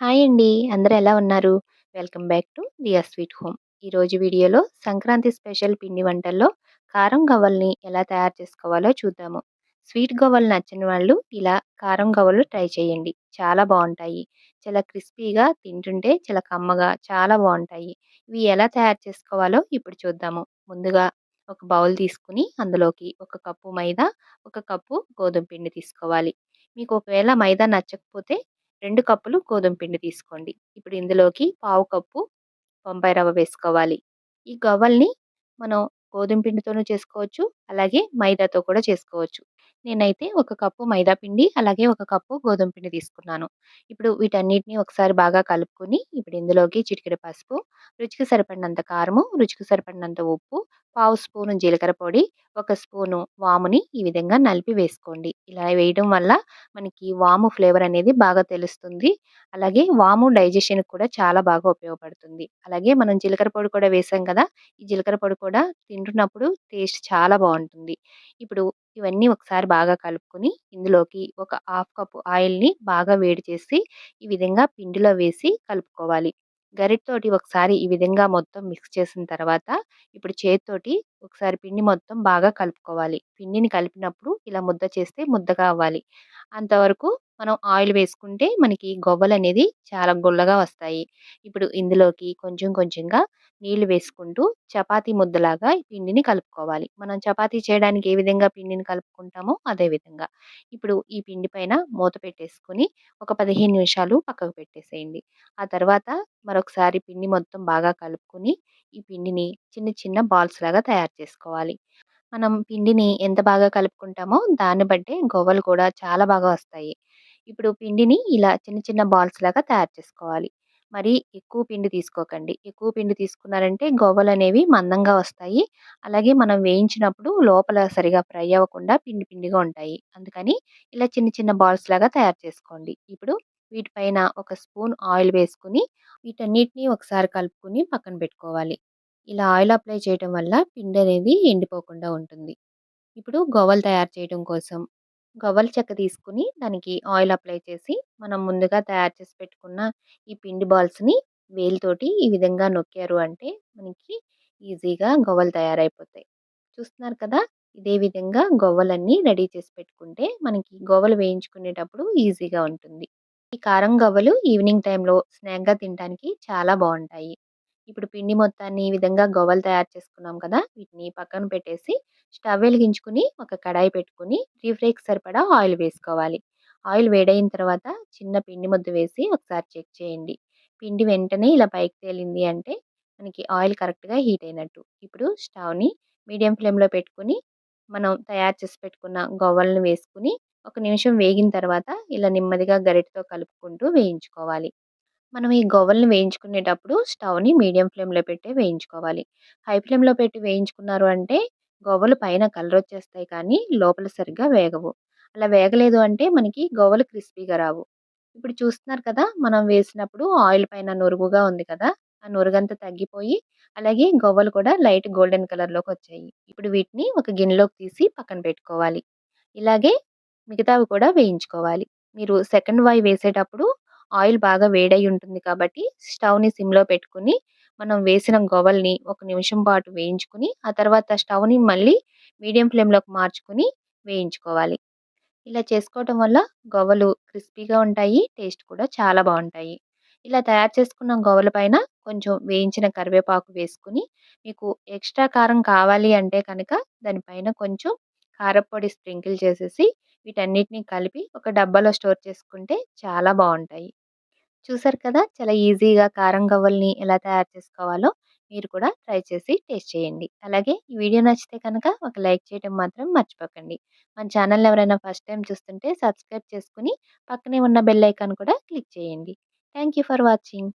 Hi అండి. అందరూ ఎలా ఉన్నారు? Welcome back to Diya sweet home. ఈరోజు వీడియోలో సంక్రాంతి స్పెషల్ పిండి వంటల్లో కారం గవ్వల్ని ఎలా తయారు చేసుకోవాలో చూద్దాము. స్వీట్ గవ్వలు నచ్చని వాళ్ళు ఇలా కారం గవ్వలు ట్రై చేయండి. చాలా బాగుంటాయి చాలా క్రిస్పీగా తింటుంటే చాలా కమ్మగా చాలా బాగుంటాయి ఇవి ఎలా తయారు చేసుకోవాలో ఇప్పుడు చూద్దాము. ముందుగా ఒక బౌల్ తీసుకొని అందులోకి ఒక కప్పు మైదా, ఒక కప్పు గోధుమ పిండి తీసుకోవాలి. మీకు ఒకవేళ మైదా నచ్చకపోతే రెండు కప్పులు గోధుమ పిండి తీసుకోండి. ఇప్పుడు ఇందులోకి పావు కప్పు బొంబాయి రవ్వ వేసుకోవాలి. ఈ గవ్వల్ని మనం గోధుమ పిండితోనూ చేసుకోవచ్చు. అలాగే మైదాతో కూడా చేసుకోవచ్చు. నేనైతే ఒక కప్పు మైదా పిండి, అలాగే ఒక కప్పు గోధుమ పిండి తీసుకున్నాను. ఇప్పుడు వీటన్నిటిని ఒకసారి బాగా కలుపుకొని ఇప్పుడు ఇందులోకి చిటికెడు పసుపు, రుచికి సరిపడినంత కారము, రుచికి సరిపడినంత ఉప్పు, పావు స్పూను జీలకర్ర పొడి, ఒక స్పూను వాముని ఈ విధంగా నలిపి వేసుకోండి. ఇలా వేయడం వల్ల మనకి వాము ఫ్లేవర్ అనేది బాగా తెలుస్తుంది. అలాగే వాము డైజెషన్‌కి కూడా చాలా బాగా ఉపయోగపడుతుంది. అలాగే మనం జీలకర్ర పొడి కూడా వేసాం కదా! ఈ జీలకర్ర పొడి కూడా తింటున్నప్పుడు టేస్ట్ చాలా బాగుంటుంది ఇప్పుడు ఇవన్నీ ఒకసారి బాగా కలుపుకొని ఇందులోకి ఒక హాఫ్ కప్ ఆయిల్‌ని బాగా వేడి చేసి ఈ విధంగా పిండిలో వేసి కలుపుకోవాలి. గరిటతోటి ఒకసారి ఈ విధంగా మొత్తం మిక్స్ చేసిన తర్వాత ఇప్పుడు చేతితోటి ఒకసారి పిండి మొత్తం బాగా కలుపుకోవాలి. పిండిని కలిపినప్పుడు ఇలా ముద్ద చేస్తే ముద్దగా అవ్వాలి. అంతవరకు మనం ఆయిల్ వేసుకుంటే మనకి గవ్వలనేది చాలా గుల్లగా వస్తాయి. ఇప్పుడు ఇందులోకి కొంచెం కొంచెంగా నీళ్ళు వేసుకుంటూ చపాతీ ముద్దలాగా పిండిని కలుపుకోవాలి. మనం చపాతీ చేయడానికి ఏ విధంగా పిండిని కలుపుకుంటామో అదే విధంగా. ఇప్పుడు ఈ పిండి పైన మూత పెట్టేసుకొని ఒక 15 నిమిషాలు పక్కకు పెట్టేసేయండి. ఆ తర్వాత మరొకసారి పిండి మొత్తం బాగా కలుపుకొని ఈ పిండిని చిన్న చిన్న బాల్స్ లాగా తయారు చేసుకోవాలి. మనం పిండిని ఎంత బాగా కలుపుకుంటామో దాన్ని బట్టే గొవ్వలు కూడా చాలా బాగా వస్తాయి. ఇప్పుడు పిండిని ఇలా చిన్న చిన్న బాల్స్ లాగా తయారు చేసుకోవాలి. మరి ఎక్కువ పిండి తీసుకోకండి. ఎక్కువ పిండి తీసుకున్నారంటే గవ్వలనేవి మందంగా వస్తాయి. అలాగే మనం వేయించినప్పుడు లోపల సరిగా ఫ్రై అవ్వకుండా పిండి పిండిగా ఉంటాయి. అందుకని ఇలా చిన్న చిన్న బాల్స్ లాగా తయారు చేసుకోండి. ఇప్పుడు వీటిపైన ఒక స్పూన్ ఆయిల్ వేసుకొని వీటన్నిటిని ఒకసారి కలుపుకొని పక్కన పెట్టుకోవాలి. ఇలా ఆయిల్ అప్లై చేయడం వల్ల పిండి అనేది ఎండిపోకుండా ఉంటుంది. ఇప్పుడు గవ్వలు తయారు చేయడం కోసం గవ్వల చెక్క తీసుకొని దానికి ఆయిల్ అప్లై చేసి మనం ముందుగా తయారు చేసి పెట్టుకున్న ఈ పిండి బాల్స్‌ని వేలితోటి ఈ విధంగా నొక్కారు అంటే మనకి ఈజీగా గవ్వలు తయారైపోతాయి. చూస్తున్నారు కదా! ఇదే విధంగా గవ్వలన్నీ రెడీ చేసి పెట్టుకుంటే మనకి గవ్వలు వేయించుకునేటప్పుడు ఈజీగా ఉంటుంది. ఈ కారం గవ్వలు ఈవినింగ్ టైంలో స్నాక్‌గా తినడానికి చాలా బాగుంటాయి ఇప్పుడు పిండి మొత్తాన్ని ఈ విధంగా గవ్వలు తయారు చేసుకున్నాం కదా! వీటిని పక్కన పెట్టేసి స్టవ్ వెలిగించుకుని ఒక కడాయి పెట్టుకొని డీప్ సరిపడా ఆయిల్ వేసుకోవాలి. ఆయిల్ వేడైన తర్వాత చిన్న పిండి ముద్ద వేసి ఒకసారి చెక్ చేయండి. పిండి వెంటనే ఇలా పైకి తేలింది అంటే మనకి ఆయిల్ కరెక్ట్‌గా హీట్ అయినట్టు. ఇప్పుడు స్టవ్‌ని మీడియం ఫ్లేమ్‌లో పెట్టుకొని మనం తయారు చేసి పెట్టుకున్న గవ్వలను వేసుకుని ఒక నిమిషం వేగిన తర్వాత ఇలా నెమ్మదిగా గరిటతో కలుపుకుంటూ వేయించుకోవాలి. మనం ఈ గవ్వలను వేయించుకునేటప్పుడు స్టవ్‌ని మీడియం ఫ్లేమ్‌లో పెట్టే వేయించుకోవాలి. హై ఫ్లేమ్‌లో పెట్టి వేయించుకున్నారు అంటే గవ్వలు పైన కలర్ వచ్చేస్తాయి కానీ లోపల సరిగ్గా వేగవు. అలా వేగలేదు అంటే మనకి గవ్వలు క్రిస్పీగా రావు. ఇప్పుడు చూస్తున్నారు కదా! మనం వేసినప్పుడు ఆయిల్ పైన నురుగుగా ఉంది కదా! ఆ నురుగంతా తగ్గిపోయి అలాగే గవ్వలు కూడా లైట్ గోల్డెన్ కలర్‌లోకి వచ్చాయి. ఇప్పుడు వీటిని ఒక గిన్నెలోకి తీసి పక్కన పెట్టుకోవాలి. ఇలాగే మిగతావి కూడా వేయించుకోవాలి. మీరు సెకండ్ వాయి వేసేటప్పుడు ఆయిల్ బాగా వేడై ఉంటుంది కాబట్టి స్టవ్‌ని సిమ్‌లో పెట్టుకుని మనం వేసిన గవ్వల్ని ఒక నిమిషం పాటు వేయించుకుని ఆ తర్వాత స్టవ్‌ని మళ్ళీ మీడియం ఫ్లేమ్‌లోకి మార్చుకుని వేయించుకోవాలి. ఇలా చేసుకోవటం వల్ల గవ్వలు క్రిస్పీగా ఉంటాయి. టేస్ట్ కూడా చాలా బాగుంటాయి ఇలా తయారు చేసుకున్న గవ్వల పైన కొంచెం వేయించిన కరివేపాకు వేసుకుని మీకు ఎక్స్‌ట్రా కారం కావాలి అంటే కనుక దానిపైన కొంచెం కారప్పొడి స్ప్రింకిల్ చేసేసి వీటన్నిటిని కలిపి ఒక డబ్బాలో స్టోర్ చేసుకుంటే చాలా బాగుంటాయి చూసారు కదా! చాలా ఈజీగా కారం గవ్వల్ని ఎలా తయారు చేసుకోవాలో మీరు కూడా ట్రై చేసి టేస్ట్ చేయండి. అలాగే ఈ వీడియో నచ్చితే కనుక ఒక లైక్ చేయడం మాత్రం మర్చిపోకండి. మన ఛానల్ ఎవరైనా ఫస్ట్ టైం చూస్తుంటే సబ్స్క్రైబ్ చేసుకుని పక్కనే ఉన్న బెల్ ఐకాన్ కూడా క్లిక్ చేయండి. Thank you for watching.